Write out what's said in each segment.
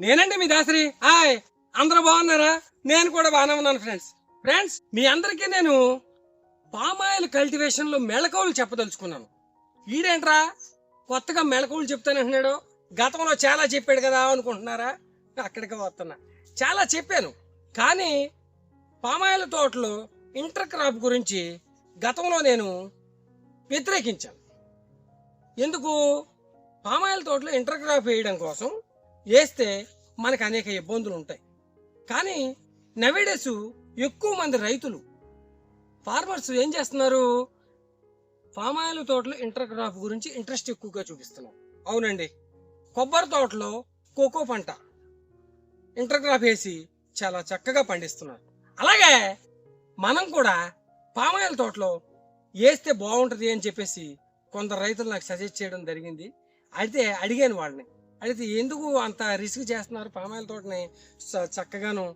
నేనండి మీ దాసరి. హాయ్. అందరూ బాగున్నారా? నేను కూడా బాగానే ఉన్నాను ఫ్రెండ్స్ ఫ్రెండ్స్ మీ అందరికీ నేను పామాయిల్ కల్టివేషన్లో మెళకువలు చెప్పదలుచుకున్నాను. ఈడేంట్రా? కొత్తగా మెళకువలు చెప్తానంటున్నాడు గతంలో చాలా చెప్పాడు కదా అనుకుంటున్నారా? అక్కడికి వస్తున్నా. చాలా చెప్పాను. కానీ పామాయిల్ తోటలో ఇంటర్ క్రాప్ గురించి గతంలో నేను వ్యతిరేకించాను. ఎందుకు? పామాయిల్ తోటలో ఇంటర్ క్రాప్ వేయడం కోసం వేస్తే మనకు అనేక ఇబ్బందులు ఉంటాయి. కానీ నవేడేస్ ఎక్కువ మంది రైతులు. ఫార్మర్స్ ఏం చేస్తున్నారు? పామాయిల్ తోటలో ఇంటర్ క్రాప్ గురించి ఇంట్రెస్ట్ ఎక్కువగా చూపిస్తున్నాం అవునండి. కొబ్బరి తోటలో కోకో పంట. ఇంటర్ క్రాప్ వేసి చాలా చక్కగా పండిస్తున్నారు. అలాగే మనం కూడా పామాయిల్ తోటలో వేస్తే బాగుంటుంది అని చెప్పేసి కొందరు రైతులు నాకు సజెస్ట్ చేయడం జరిగింది. అయితే అడిగాను వాళ్ళని. అయితే ఎందుకు అంత రిస్క్ చేస్తున్నారు? పామాయిల్ తోటని చ- చక్కగాను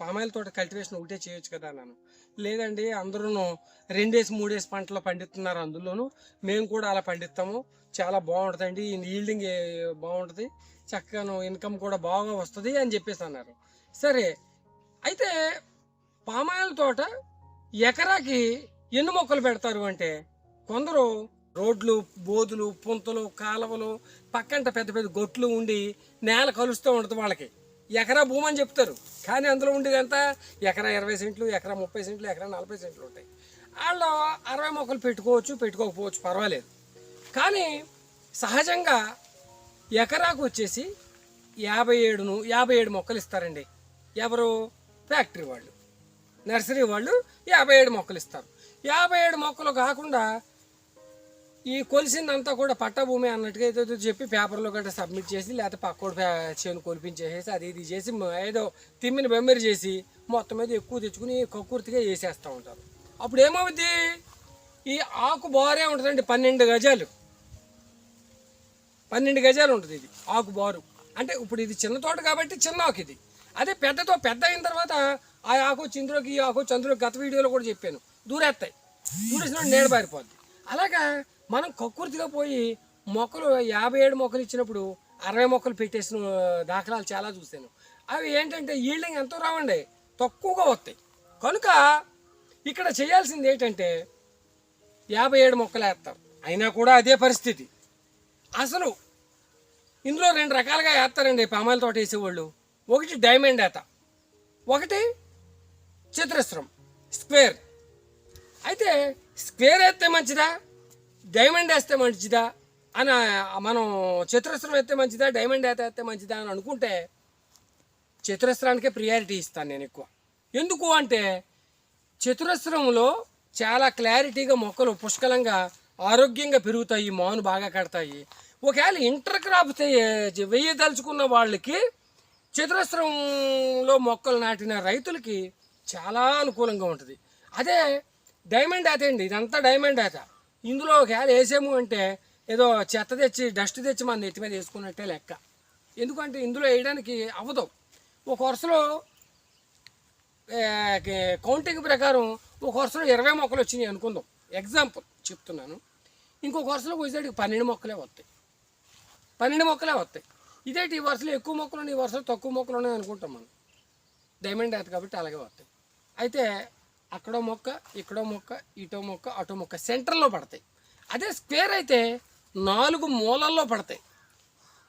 పామాయిల్ తోట కల్టివేషన్ ఒకటే చేయొచ్చు కదా అన్నాను. లేదండి అందరూ రెండేసి మూడేసి పంటలు పండిస్తున్నారు అందులోను. మేము కూడా అలా పండిస్తాము. చాలా బాగుంటుందండి. ఈల్డింగ్ బాగుంటుంది. చక్కగాను ఇన్కమ్ కూడా బాగా వస్తుంది అని చెప్పేసి అన్నారు. సరే అయితే పామాయిల్ తోట ఎకరాకి ఎన్ని మొక్కలు పెడతారు అంటే కొందరు రోడ్లు బోధులు పుంతలు కాలువలు పక్కంట పెద్ద పెద్ద గొట్లు ఉండి నేల కలుస్తూ ఉండదు వాళ్ళకి. ఎకరా భూమి అని చెప్తారు. కానీ అందులో ఉండేదంతా ఎకరా ఇరవై సెంట్లు ఎకరా ముప్పై సెంట్లు ఎకరా నలభై సెంట్లు ఉంటాయి. వాళ్ళు అరవై మొక్కలు పెట్టుకోవచ్చు పెట్టుకోకపోవచ్చు పర్వాలేదు. కానీ సహజంగా ఎకరాకు వచ్చేసి యాభై ఏడును యాభై ఏడు మొక్కలు ఇస్తారండి. ఎవరు? ఫ్యాక్టరీ వాళ్ళు. నర్సరీ వాళ్ళు యాభై ఏడు మొక్కలు ఇస్తారు. యాభై ఏడు మొక్కలు కాకుండా ఈ కొలిసిందంతా కూడా పట్టా భూమి అన్నట్టుగా ఏదో చెప్పి పేపర్లో గట్రా సబ్మిట్ చేసి లేకపోతే పక్కోడు పే- చేను కొలిపించేసేసి అది ఇది చేసి ఏదో తిమ్మిని బెమ్మరి చేసి మొత్తం మీద ఎక్కువ తెచ్చుకుని కక్కుర్తిగా వేసేస్తూ ఉంటారు. అప్పుడు ఏమవుద్ది? ఈ ఆకు బారే ఉంటుందండి పన్నెండు గజాలు. పన్నెండు గజాలు ఉంటుంది ఇది ఆకు బారు. అంటే ఇప్పుడు ఇది చిన్న తోట కాబట్టి చిన్న ఆకు ఇది. అదే పెద్దతో పెద్ద అయిన తర్వాత ఆ ఆకు వచ్చి ఈ ఆకు వచ్చి గత వీడియోలో కూడా చెప్పాను. దూరేస్తాయి దూరేసిన నేడబారిపోద్ది అలాగా మనం కక్కుర్తిగా పోయి మొక్కలు యాభై ఏడు మొక్కలు ఇచ్చినప్పుడు అరవై మొక్కలు పెట్టేసిన దాఖలాలు చాలా చూశాను. అవి ఏంటంటే ఈల్డింగ్ ఎంతో రావండి తక్కువగా వస్తాయి. కనుక ఇక్కడ చేయాల్సింది ఏంటంటే యాభై ఏడు మొక్కలు వేస్తారు. అయినా కూడా అదే పరిస్థితి. అసలు ఇందులో రెండు రకాలుగా వేస్తారండి పామాయిల తోట వేసేవాళ్ళు. ఒకటి డైమండ్ ఏత ఒకటి చతురస్రం స్క్వేర్. అయితే స్క్వేర్ వేస్తే మంచిదా? డైమండ్ వేస్తే మంచిదా? అని మనం చతురస్రం వేస్తే మంచిదా? డైమండ్ వేస్తే వేస్తే మంచిదా అని అనుకుంటే చతురస్రానికే ప్రియారిటీ ఇస్తాను నేను ఎక్కువ. ఎందుకు అంటే చతురస్రంలో చాలా క్లారిటీగా మొక్కలు పుష్కలంగా ఆరోగ్యంగా పెరుగుతాయి మాను బాగా కడతాయి. ఒకవేళ ఇంటర్ క్రాప్ వెయ్యదలుచుకున్న వేయదలుచుకున్న వాళ్ళకి చతురస్రంలో మొక్కలు నాటిన రైతులకి చాలా అనుకూలంగా ఉంటుంది. అదే డైమండ్ ఆత అండి ఇదంతా డైమండ్ ఆత ఇందులో ఒకవేళ వేసాము అంటే ఏదో చెత్త తెచ్చి డస్ట్ తెచ్చి మన నెత్తి మీద వేసుకున్నట్టే లెక్క. ఎందుకంటే ఇందులో వేయడానికి అవ్వదు ఒక వరుసలో కౌంటింగ్ ప్రకారం ఒక వరుసలో ఇరవై మొక్కలు వచ్చినాయి అనుకుందాం. ఎగ్జాంపుల్ చెప్తున్నాను. ఇంకొక వరుసలో వచ్చేటికి పన్నెండు మొక్కలే వస్తాయి. పన్నెండు మొక్కలే వస్తాయి. ఇదేంటి ఈ వరుసలో ఎక్కువ మొక్కలు ఉన్నాయి ఈ వరుసలో తక్కువ మొక్కలు ఉన్నాయి అనుకుంటాం మనం. డైమండ్ అయితే కాబట్టి అలాగే వస్తాయి. అయితే అక్కడో మొక్క ఇక్కడో మొక్క ఇటో మొక్క అటో మొక్క సెంటర్లో పడతాయి. అదే స్క్వేర్ అయితే నాలుగు మూలల్లో పడతాయి.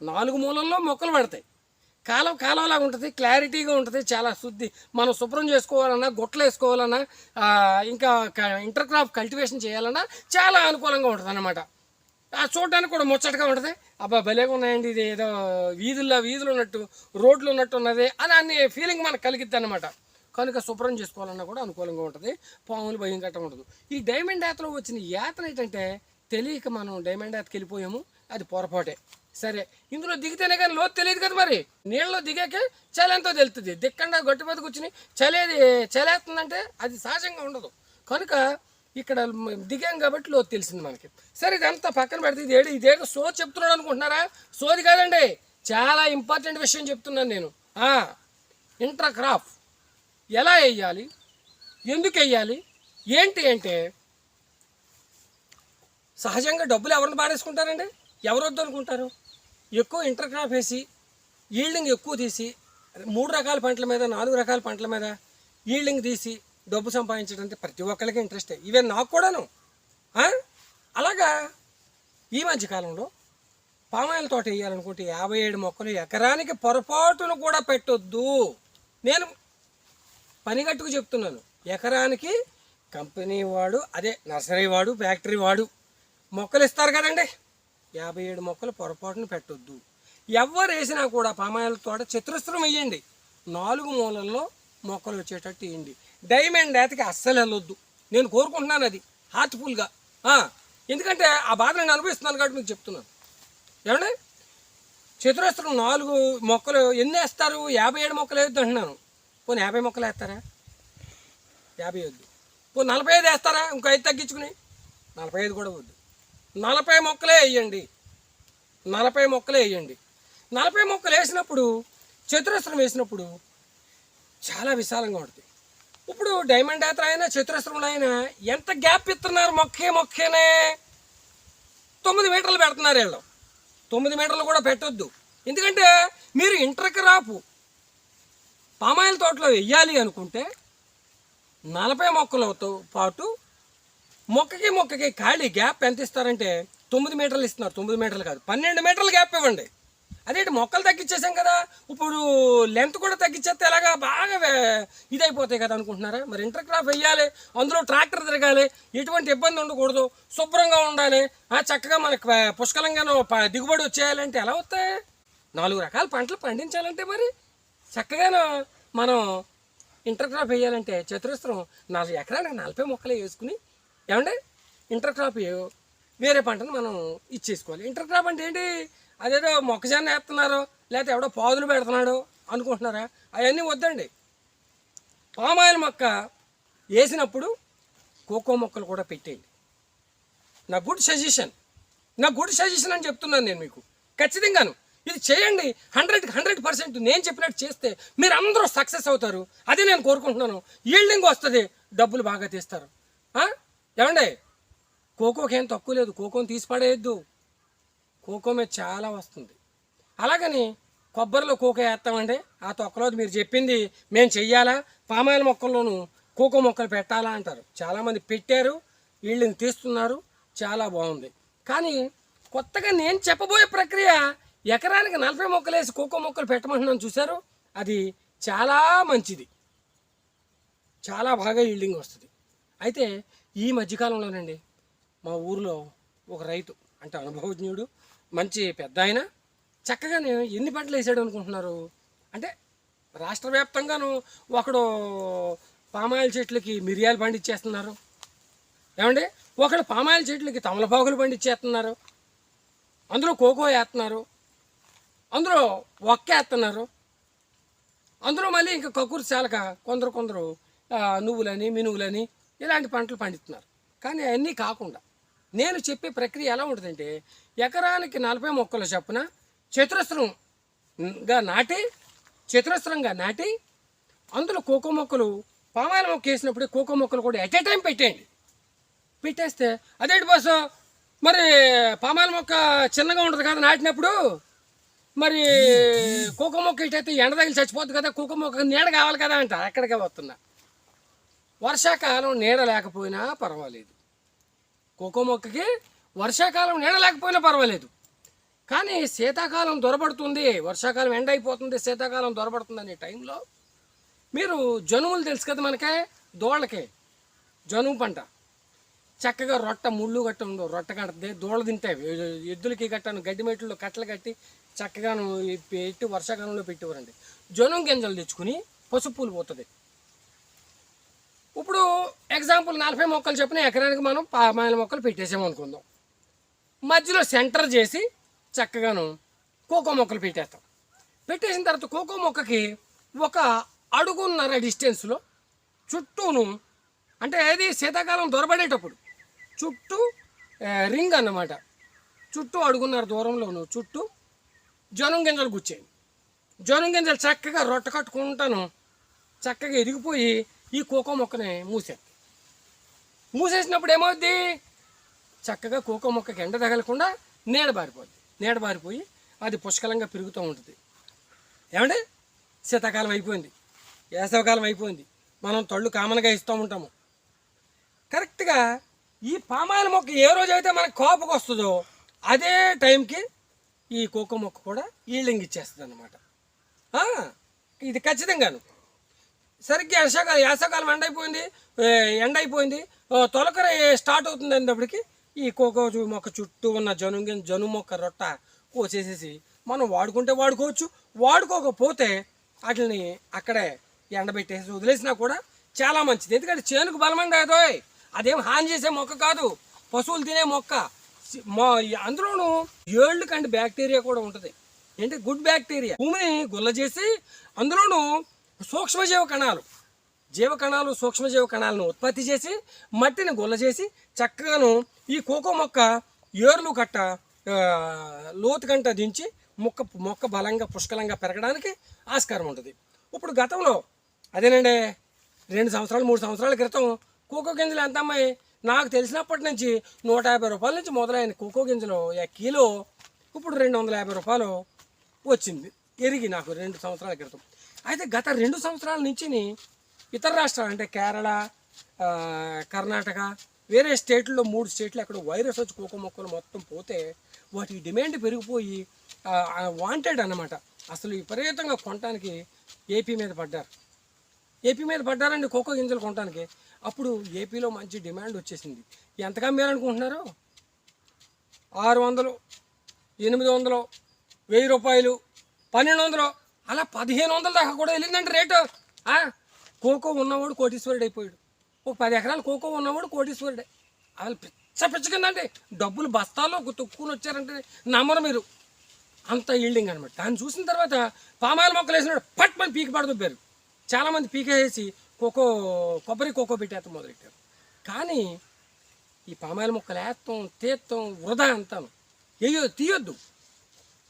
నాలుగు మూలల్లో మొక్కలు పడతాయి. కాలం కాలంలాగా ఉంటుంది క్లారిటీగా ఉంటుంది చాలా శుద్ధి. మనం శుభ్రం చేసుకోవాలన్నా గుట్టలు వేసుకోవాలన్నా ఇంకా ఇంటర్ క్రాప్ కల్టివేషన్ చేయాలన్నా చాలా అనుకూలంగా ఉంటుంది అన్నమాట చూడడానికి కూడా ముచ్చటగా ఉంటుంది. అబ్బా భలేగా ఉన్నాయండి ఇది ఏదో వీధుల్లో వీధులు ఉన్నట్టు రోడ్లు ఉన్నట్టు ఉన్నది అని అన్ని ఫీలింగ్ మనకు కలిగిద్ది అనమాట కనుక శుభ్రం చేసుకోవాలన్నా కూడా అనుకూలంగా ఉంటుంది. పాములు భయం గట్ట ఉండదు. ఈ డైమండ్ యాతలో వచ్చిన యాత్ర ఏంటంటే తెలియక మనం డైమండ్ యాతకి వెళ్ళిపోయాము అది పొరపాటే. సరే ఇందులో దిగితేనే కానీ లోతు తెలియదు కదా మరి. నీళ్ళలో దిగాకే చలంతో తెలుస్తుంది. దిక్కండా గట్టి మీద కూర్చుని చలేది చలేస్తుందంటే అది సహజంగా ఉండదు. కనుక ఇక్కడ దిగాం కాబట్టి లోతు తెలిసింది మనకి. సరే ఇదంతా పక్కన పెడితే ఇది ఏడు ఇదేదో సో చెప్తున్నాడు అనుకుంటున్నారా? సోది కాదండి. చాలా ఇంపార్టెంట్ విషయం చెప్తున్నాను నేను. ఇంట్రా క్రాప్ ఎలా వేయాలి? ఎందుకు వేయాలి? ఏంటి అంటే సహజంగా డబ్బులు ఎవరిని పాడేసుకుంటారండి ఎవరు వద్దు అనుకుంటారు ఎక్కువ ఇంటర్ క్రాప్ వేసి ఈల్డింగ్ ఎక్కువ తీసి మూడు రకాల పంటల మీద నాలుగు రకాల పంటల మీద ఈల్డింగ్ తీసి డబ్బు సంపాదించడానికి ప్రతి ఒక్కరికి ఇంట్రెస్టే ఈవెన్ నాకు కూడాను. అలాగా ఈ మధ్య కాలంలో పామాయిల తోట వేయాలనుకుంటే యాభై ఏడు మొక్కలు ఎకరానికి పొరపాటును కూడా పెట్టొద్దు. నేను పనిగట్టుకు చెప్తున్నాను. ఎకరానికి కంపెనీ వాడు అదే నర్సరీ వాడు ఫ్యాక్టరీ వాడు మొక్కలు ఇస్తారు కదండి. యాభై ఏడు మొక్కలు పొరపాటును పెట్టొద్దు. ఎవరు వేసినా కూడా పామాయిల తోట చతురస్రం వేయండి. నాలుగు మూలల్లో మొక్కలు వచ్చేటట్టు వేయండి. డైమండ్ ఏతకి అస్సలు వెళ్ళొద్దు. నేను కోరుకుంటున్నాను అది. హార్ట్ఫుల్గా. ఎందుకంటే ఆ బాధ నేను అనుభవిస్తున్నాను కాబట్టి మీకు చెప్తున్నాను. ఏమండి? చతురస్రం నాలుగు మొక్కలు ఎన్ని వేస్తారు? యాభై ఏడు మొక్కలు వేయొద్దు అంటున్నాను. పోనీ యాభై మొక్కలు వేస్తారా? యాభై వద్దు. పోనీ నలభై ఐదు వేస్తారా? ఇంకో ఐదు తగ్గించుకుని? నలభై ఐదు కూడా వద్దు. నలభై మొక్కలే వేయండి. నలభై మొక్కలే వేయండి. నలభై మొక్కలు వేసినప్పుడు చతురస్రం వేసినప్పుడు చాలా విశాలంగా ఉంటుంది. ఇప్పుడు డైమండ్ యాత్ర అయినా చతురస్రంలో అయినా ఎంత గ్యాప్ ఇస్తున్నారు మొక్కే మొక్కేనే? తొమ్మిది మీటర్లు పెడుతున్నారు వీళ్ళు. తొమ్మిది మీటర్లు కూడా పెట్టొద్దు. ఎందుకంటే మీరు ఇంటర్ క్రాపు పామాయిల్ తోటలో వెయ్యాలి అనుకుంటే నలభై మొక్కలతో పాటు మొక్కకి మొక్కకి ఖాళీ గ్యాప్ ఎంత ఇస్తారంటే తొమ్మిది మీటర్లు ఇస్తున్నారు. తొమ్మిది మీటర్లు కాదు. పన్నెండు మీటర్లు గ్యాప్ ఇవ్వండి. అదేంటి మొక్కలు తగ్గించేసాం కదా. ఇప్పుడు లెంత్ కూడా తగ్గించేస్తే ఎలాగా బాగా వే- ఇదైపోతాయి కదా అనుకుంటున్నారా? మరి ఇంటర్ క్రాప్ వెయ్యాలి. అందులో ట్రాక్టర్ తిరగాలి. ఎటువంటి ఇబ్బంది ఉండకూడదు. శుభ్రంగా ఉండాలి. ఆ, చక్కగా మనకు పుష్కలంగా ప- దిగుబడి వచ్చేయాలంటే ఎలా వస్తాయి? నాలుగు రకాల పంటలు పండించాలంటే మరి. చక్కగాను మనం ఇంటర్క్రాప్ వేయాలంటే చతురస్రం నాలుగు ఎకరానికి నలభై మొక్కలు వేసుకుని ఏమంటే ఇంటర్క్రాప్ వేరే పంటను మనం ఇచ్చేసుకోవాలి. ఇంటర్క్రాప్ అంటే ఏంటి? అదేదో మొక్కజొన్న వేస్తున్నారు లేకపోతే ఎవడో పాదులు పెడుతున్నాడు అనుకుంటున్నారా? అవన్నీ వద్దండి. పామాయిల్ మొక్క వేసినప్పుడు కోకో మొక్కలు కూడా పెట్టేయండి. నా గుడ్ సజెషన్. నా గుడ్ సజెషన్ అని చెప్తున్నాను నేను మీకు. ఖచ్చితంగాను. ఇది చేయండి. హండ్రెడ్ హండ్రెడ్ పర్సెంట్ నేను చెప్పినట్టు చేస్తే మీరు అందరూ సక్సెస్ అవుతారు. అదే నేను కోరుకుంటున్నాను. ఈల్డింగ్ వస్తుంది డబ్బులు బాగా తీస్తారు. ఏమండే ఏమండి? కోకోకి ఏం తక్కువ లేదు. కోకోని తీసి పడేయద్దు. కోకో మీద చాలా వస్తుంది. అలాగని కొబ్బరిలో కోకో వేస్తామండి. ఆ తొక్కలో మీరు చెప్పింది మేము చెయ్యాలా? పామాయిల మొక్కల్లోనూ కోకో మొక్కలు పెట్టాలా అంటారు. చాలామంది పెట్టారు వీళ్ళని తీస్తున్నారు. చాలా బాగుంది. కానీ కొత్తగా నేను చెప్పబోయే ప్రక్రియ ఎకరానికి నలభై మొక్కలు వేసి కోకో మొక్కలు పెట్టమంటున్నాను చూశారు? అది చాలా మంచిది. చాలా బాగా ఈల్డింగ్ వస్తుంది. అయితే ఈ మధ్యకాలంలోనండి మా ఊరిలో ఒక రైతు అంటే అనుభవజ్ఞుడు మంచి పెద్ద ఆయన చక్కగానే ఎన్ని పంటలు వేసాడు అనుకుంటున్నారు? అంటే రాష్ట్ర వ్యాప్తంగాను ఒకడు పామాయిల్ చెట్లకి మిరియాలు పండించేస్తున్నారు ఏమండి? ఒకడు పామాయిల్ చెట్లకి తమలపాకులు పండించేస్తున్నారు అందులో కోకో వేస్తున్నారు. అందరూ ఒక్క అందరూ మళ్ళీ ఇంకా కక్కురు చాలక కొందరు కొందరు నువ్వులని మినువులని ఇలాంటి పంటలు పండిస్తున్నారు. కానీ అవన్నీ కాకుండా నేను చెప్పే ప్రక్రియ ఎలా ఉంటుందంటే ఎకరానికి నలభై మొక్కలు చొప్పున చతురస్రంగా నాటి చతురస్రంగా నాటి అందులో కోకో మొక్కలు పామాయిల మొక్క వేసినప్పుడు కోకో మొక్కలు కూడా ఎట్ ఏ టైం పెట్టేయండి. పెట్టేస్తే అదేంటి బాసు? మరి పామాయిల మొక్క చిన్నగా ఉంటుంది కదా నాటినప్పుడు మరి కోకో మొక్క ఇటైతే ఎండ తగిలి చచ్చిపోతుంది కదా కోకో మొక్క నీడ కావాలి కదా అంట. ఎక్కడికే వస్తున్నా. వర్షాకాలం నీడ లేకపోయినా పర్వాలేదు. కోకో మొక్కకి వర్షాకాలం నీడ లేకపోయినా పర్వాలేదు. కానీ శీతాకాలం దొరబడుతుంది వర్షాకాలం ఎండ అయిపోతుంది శీతాకాలం దొరబడుతుంది అనే టైంలో మీరు జనుములు తెలుసు కదా మనకే దోళ్ళకే జనుము పంట. చక్కగా రొట్ట ముళ్ళు గట్ట ఉండవు రొట్ట కడుతుంది దూడలు తింటాయి. ఎద్దులకి గట్టను గడ్డి మెట్లు కట్టలు కట్టి చక్కగా పెట్టి వర్షాకాలంలో పెట్టేవారండి. జొనం గింజలు తెచ్చుకుని పసుపు పూలు పోతుంది. ఇప్పుడు ఎగ్జాంపుల్ నలభై మొక్కలు చెప్పిన ఎకరానికి మనం పామాయిల మొక్కలు పెట్టేసాము అనుకుందాం. మధ్యలో సెంటర్ చేసి చక్కగాను కోకో మొక్కలు పెట్టేస్తాం. పెట్టేసిన తర్వాత కోకో మొక్కకి ఒక అడుగున్నర డిస్టెన్స్లో చుట్టూను అంటే ఏది శీతాకాలం దొరబడేటప్పుడు చుట్టూ రింగ్ అన్నమాట. చుట్టూ అడుగున్నర దూరంలోను చుట్టూ జ్వరం గింజలు గుచ్చాయి జ్వరం గింజలు చక్కగా రొట్ట కట్టుకుంటాను. చక్కగా ఎదిగిపోయి ఈ కోకో మొక్కని మూసేది మూసేసినప్పుడు ఏమవుద్ది? చక్కగా కోకో మొక్కకి ఎండ తగలకుండా నీడ బారిపోద్ది నీడ బారిపోయి అది పుష్కలంగా పెరుగుతూ ఉంటుంది. ఏమండి? శీతాకాలం అయిపోయింది. వేసవకాలం అయిపోయింది. మనం తళ్ళు కామన్గా ఇస్తూ ఉంటాము. కరెక్ట్గా ఈ పామాయిల్ మొక్క ఏ రోజైతే మనకు కోపకు వస్తుందో అదే టైంకి ఈ కోకో మొక్క కూడా ఈల్డింగ్ ఇచ్చేస్తుంది అనమాట ఇది ఖచ్చితంగాను. సరిగ్గా వర్షాకాలం వేసవకాలం ఎండ అయిపోయింది ఎండ అయిపోయింది తొలకర స్టార్ట్ అవుతుంది అనేటప్పటికి ఈ కోకో మొక్క చుట్టూ ఉన్న జను జను మొక్క రొట్ట కోసేసేసి మనం వాడుకుంటే వాడుకోవచ్చు. వాడుకోకపోతే వాటిని అక్కడే ఎండబెట్టేసి వదిలేసినా కూడా చాలా మంచిది. ఎందుకంటే చేనుకు బలమంది అదేం హాని చేసే మొక్క కాదు. పశువులు తినే మొక్క. మా అందులోనూ ఏళ్ళు కంటే బ్యాక్టీరియా కూడా ఉంటుంది. ఏంటి? Good bacteria. భూమిని గుల్ల చేసి అందులోనూ సూక్ష్మజీవ కణాలు జీవ కణాలు సూక్ష్మజీవ కణాలను ఉత్పత్తి చేసి మట్టిని గుల్ల చేసి చక్కగాను ఈ కోకో మొక్క ఏర్లు కట్ట లోతు కంట దించి మొక్క మొక్క బలంగా పుష్కలంగా పెరగడానికి ఆస్కారం ఉంటుంది. ఇప్పుడు గతంలో అదేనండి రెండు సంవత్సరాలు మూడు సంవత్సరాల క్రితం కోకో గింజలు ఎంత అమ్మాయి నాకు తెలిసినప్పటి నుంచి నూట యాభై రూపాయల నుంచి మొదలైన కోకో గింజలు ఆ కిలో ఇప్పుడు రెండు వందల యాభై రూపాయలు వచ్చింది. ఎరిగి నాకు రెండు సంవత్సరాల క్రితం. అయితే గత రెండు సంవత్సరాల నుంచి ఇతర రాష్ట్రాలు అంటే కేరళ కర్ణాటక వేరే స్టేట్లో మూడు స్టేట్లు అక్కడ వైరస్ వచ్చి కోకో మొక్కలు మొత్తం పోతే వాటి డిమాండ్ పెరిగిపోయి వాంటెడ్ అన్నమాట. అసలు విపరీతంగా కొనడానికి ఏపీ మీద పడ్డారు. ఏపీ మీద పడ్డారండి కోకో గింజలు కొనడానికి అప్పుడు ఏపీలో మంచి డిమాండ్ వచ్చేసింది. ఎంతగా మీరనుకుంటున్నారు ఆరు వందలు ఎనిమిది వందలు వెయ్యి రూపాయలు పన్నెండు వందలు అలా పదిహేను వందల దాకా కూడా వెళ్ళిందండి రేటు. కోకో ఉన్నవాడు కోటీశ్వరుడు అయిపోయాడు. ఒక పది ఎకరాలు కోకో ఉన్నవాడు కోటీశ్వరుడే. అసలు పిచ్చ పిచ్చ కిందండి. డబ్బులు బస్తాల్లో తొక్కుని వచ్చారంటే నమ్మరు మీరు. అంత ఈల్డింగ్ అనమాట దాన్ని చూసిన తర్వాత పామాయిల్ మొక్కలు వేసినాడు పట్ పని పీకి పడదుబ్బారు. చాలామంది పీకేసి కోకో కొబ్బరి కోకో పెట్టేస్తాం మొదలెట్టారు. కానీ ఈ పామాయిల్ మొక్కలు వేస్తాం తీస్తాం వృధా అంతాను. ఏయో తీయొద్దు.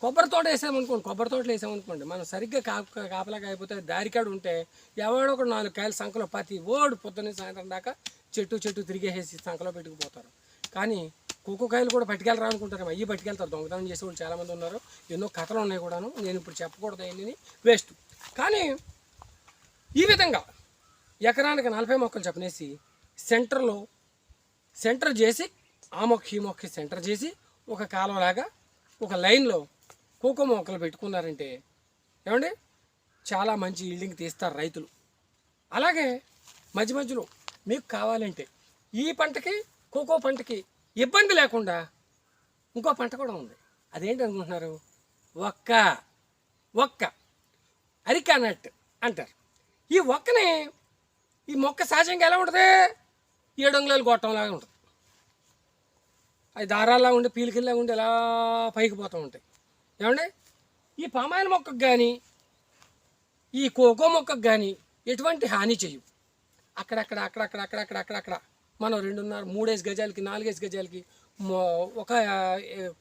కొబ్బరి తోట వేసామనుకోండి కొబ్బరి తోటలు వేసామనుకోండి మనం సరిగ్గా కాపు కాపలా కాకపోతే దారికాడు ఉంటే ఎవడో ఒక నాలుగు కాయలు సంఖలో పతి ఓడు పొద్దున్న సాయంత్రం దాకా చెట్టు చెట్టు తిరిగేసి సంఖలో పెట్టుకుపోతారు. కానీ కోకో కాయలు కూడా పట్టుకెళ్ళరా అనుకుంటారు అయ్యి పట్టుకెళ్తారు. దొంగతనం చేసే వాళ్ళు చాలామంది ఉన్నారు. ఎన్నో కథలు ఉన్నాయి కూడాను. నేను ఇప్పుడు చెప్పకూడదు అయ్యింది వేస్ట్. కానీ ఈ విధంగా ఎకరానికి నలభై మొక్కలు చెప్పనేసి సెంటర్లో సెంటర్ చేసి ఆ మొక్క ఈ మొక్క సెంటర్ చేసి ఒక కాలువలాగా ఒక లైన్లో కోకో మొక్కలు పెట్టుకున్నారంటే ఏమండి? చాలా మంచి ఈల్డింగ్ తీస్తారు రైతులు. అలాగే మధ్య మధ్యలో మీకు కావాలంటే ఈ పంటకి కోకో పంటకి ఇబ్బంది లేకుండా ఇంకో పంట కూడా ఉంది. అదేంటి అనుకుంటున్నారు? ఒక్క ఒక్క అరికానట్ అంటారు. ఈ ఒక్కనే ఈ మొక్క సహజంగా ఎలా ఉంటుంది? ఏడు అంగుళాలు గొట్టంలాగా ఉంటుంది. అవి దారాల్లా ఉండి పీలికిల్లా ఉండి ఎలా పైకి పోతూ ఉంటాయి. ఏమండి? ఈ పామాయిల్ మొక్కకు కానీ ఈ కోకో మొక్కకు కానీ ఎటువంటి హాని చేయవు. అక్కడక్కడ అక్కడక్కడ అక్కడక్కడ అక్కడక్కడ. మనం రెండున్నర మూడేసి గజాలకి నాలుగేసి గజాలకి ఒక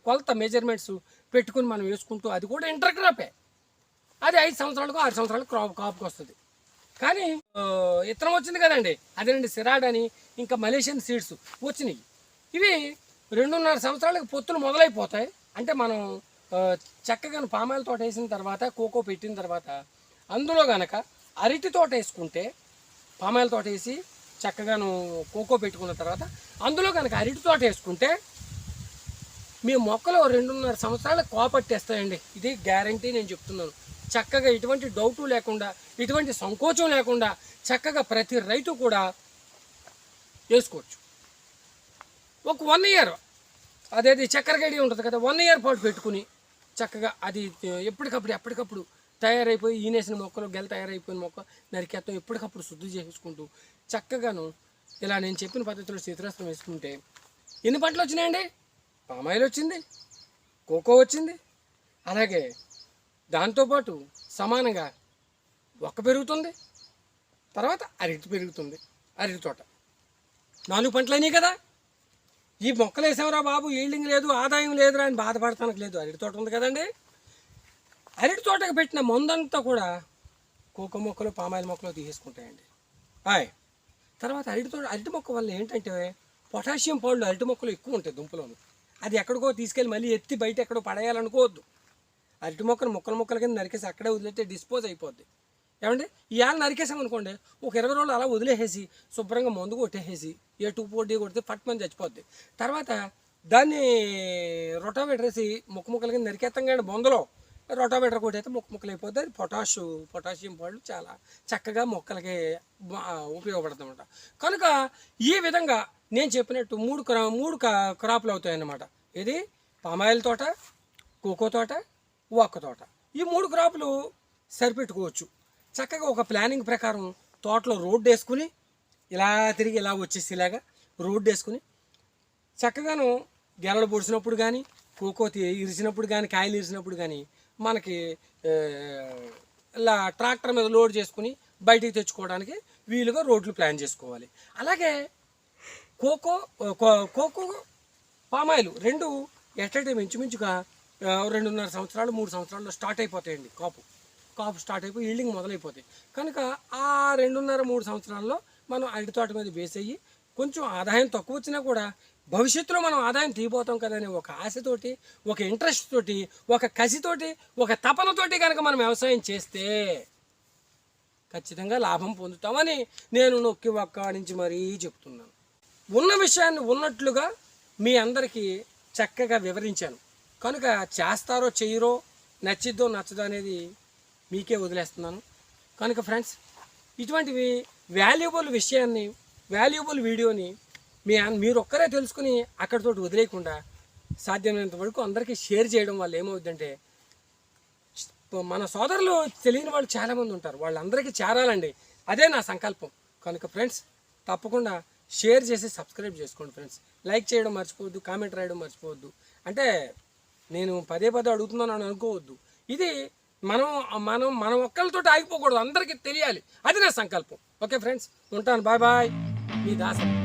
కొలత మెజర్మెంట్స్ పెట్టుకుని మనం వేసుకుంటూ అది కూడా ఇంటర్ క్రాపే అది ఐదు సంవత్సరాలకు ఆరు సంవత్సరాలకు క్రాప్ కాపుకి వస్తుంది. కానీ ఆ, వచ్చింది కదండి. అదేనండి సిరాడ్ అని ఇంకా మలేషియన్ సీడ్స్ వచ్చినాయి. ఇవి రెండున్నర సంవత్సరాలకు పొత్తులు మొదలైపోతాయి. అంటే మనం చక్కగా పామాయిల తోట వేసిన తర్వాత కోకో పెట్టిన తర్వాత అందులో గనక అరటి తోట వేసుకుంటే పామాయిల తోట వేసి చక్కగాను కోకో పెట్టుకున్న తర్వాత అందులో కనుక అరటి తోట వేసుకుంటే మీ మొక్కలు రెండున్నర సంవత్సరాలు కోపట్టేస్తాయండి. ఇది గ్యారంటీ నేను చెప్తున్నాను. చక్కగా ఎటువంటి డౌటు లేకుండా ఇటువంటి సంకోచం లేకుండా చక్కగా ప్రతి రైతు కూడా వేసుకోవచ్చు. ఒక వన్ ఇయర్ అదేది చక్కెర గడి ఉంటుంది కదా వన్ ఇయర్ పాటు పెట్టుకుని చక్కగా అది ఎప్పటికప్పుడు ఎప్పటికప్పుడు తయారైపోయి ఈనేసిన మొక్కలు గెల తయారైపోయిన మొక్క నరికేత్తం ఎప్పటికప్పుడు శుద్ధి చేసుకుంటూ చక్కగాను ఇలా నేను చెప్పిన పద్ధతిలో శీతరస్త్రం వేసుకుంటే ఎన్ని పంటలు వచ్చినాయండి? పామాయిల్ వచ్చింది కోకో వచ్చింది అలాగే దాంతోపాటు సమానంగా ఒక్క పెరుగుతుంది తర్వాత అరటి పెరుగుతుంది అరటి తోట. నాలుగు పంటలు కదా. ఈ మొక్కలు వేసామరా బాబు ఈల్డింగ్ లేదు ఆదాయం లేదురా అని బాధపడతానికి లేదు. అరటి తోట ఉంది కదండి. అరటి తోటకు పెట్టిన మందంతా కూడా కోకో మొక్కలు పామాయిల్ మొక్కలు తీసేసుకుంటాయండి. హాయ్ తర్వాత అరటి తోట అరటి మొక్క వల్ల ఏంటంటే పొటాషియం పాళ్ళు అరటి మొక్కలు ఎక్కువ ఉంటాయి దుంపలోను. అది ఎక్కడికో తీసుకెళ్ళి మళ్ళీ ఎత్తి బయట ఎక్కడో పడేయాలనుకోవద్దు. అరటి మొక్కలు ముక్కలు ముక్కల కింద నరికేసి అక్కడే వదిలేస్తే డిస్పోజ్ అయిపోద్ది. ఏమంటే ఇవాళ నరికేసాం అనుకోండి ఒక ఇరవై రోజులు అలా వదిలేసేసి శుభ్రంగా మందు కొట్టేసేసి ఏ టూ పోటీ కొడితే పట్టుమని మంది చచ్చిపోద్ది. తర్వాత దాన్ని రొటావేటర్ వేసి ముక్క ముక్కల కింద నరికేస్తాం కానీ బొందలో. రొటావేటర్ కొట్టేస్తే ముక్క ముక్కలు అయిపోద్ది. అది పొటాష్ పొటాషియం పళ్ళు చాలా చక్కగా మొక్కలకి ఉపయోగపడుతుందన్నమాట. కనుక ఈ విధంగా నేను చెప్పినట్టు మూడు క్రా మూడు కా- క్రాప్లు అవుతాయి అన్నమాట ఇది పామాయిల్ తోట కోకో తోట ఒక్క తోట. ఈ మూడు క్రాపులు సరిపెట్టుకోవచ్చు. చక్కగా ఒక ప్లానింగ్ ప్రకారం తోటలో రోడ్డు వేసుకుని ఇలా తిరిగి ఇలా వచ్చేసేలాగా రోడ్డు వేసుకుని చక్కగాను గెలలు పొడిచినప్పుడు కానీ కోకో ఇరిచినప్పుడు కానీ కాయలు ఇరిచినప్పుడు కానీ మనకి ఇలా ట్రాక్టర్ మీద లోడ్ చేసుకుని బయటికి తెచ్చుకోవడానికి వీలుగా రోడ్లు ప్లాన్ చేసుకోవాలి. అలాగే కోకో కో- కోకో పామాయిల్ రెండు ఎట్లయితే మించుమించుగా రెండున్నర సంవత్సరాలు మూడు సంవత్సరాల్లో స్టార్ట్ అయిపోతాయండి కాపు. కాపు స్టార్ట్ అయిపోయి ఈల్డింగ్ మొదలైపోతాయి. కనుక ఆ రెండున్నర మూడు సంవత్సరాల్లో మనం అరటి తోట మీద బేస్ అయ్యి కొంచెం ఆదాయం తక్కువ వచ్చినా కూడా భవిష్యత్తులో మనం ఆదాయం తీయబోతాం కదనే ఒక ఆశతోటి ఒక ఇంట్రెస్ట్ తోటి ఒక కసితోటి ఒక తపనతోటి కనుక మనం వ్యవసాయం చేస్తే ఖచ్చితంగా లాభం పొందుతామని నేను నొక్కి ఒక్కాడించి మరీ చెప్తున్నాను. ఉన్న విషయాన్ని ఉన్నట్లుగా మీ అందరికీ చక్కగా వివరించాను. కనుక చేస్తారో చెయ్యరో నచ్చిద్దో నచ్చదో అనేది మీకే వదిలేస్తున్నాను. కనుక ఫ్రెండ్స్ ఇటువంటివి వాల్యుబుల్ విషయాన్ని వాల్యుబుల్ వీడియోని మీ మీరు ఒక్కరే తెలుసుకుని అక్కడితోటి వదిలేయకుండా సాధ్యమైనంత వరకు అందరికీ షేర్ చేయడం వల్ల ఏమవుతుందంటే మన సోదరులు తెలియని వాళ్ళు చాలామంది ఉంటారు. వాళ్ళందరికీ చేరాలండి. అదే నా సంకల్పం. కనుక ఫ్రెండ్స్ తప్పకుండా షేర్ చేసి సబ్స్క్రైబ్ చేసుకోండి ఫ్రెండ్స్. లైక్ చేయడం మర్చిపోవద్దు కామెంట్ రాయడం మర్చిపోవద్దు. అంటే నేను పదే పదే అడుగుతున్నాను అని అనుకోవద్దు. ఇది మనం మనం మనం ఒక్కరితో ఆగిపోకూడదు. అందరికీ తెలియాలి. అది నా సంకల్పం. Okay friends. ఉంటాను. Bye bye. మీ దాసరి.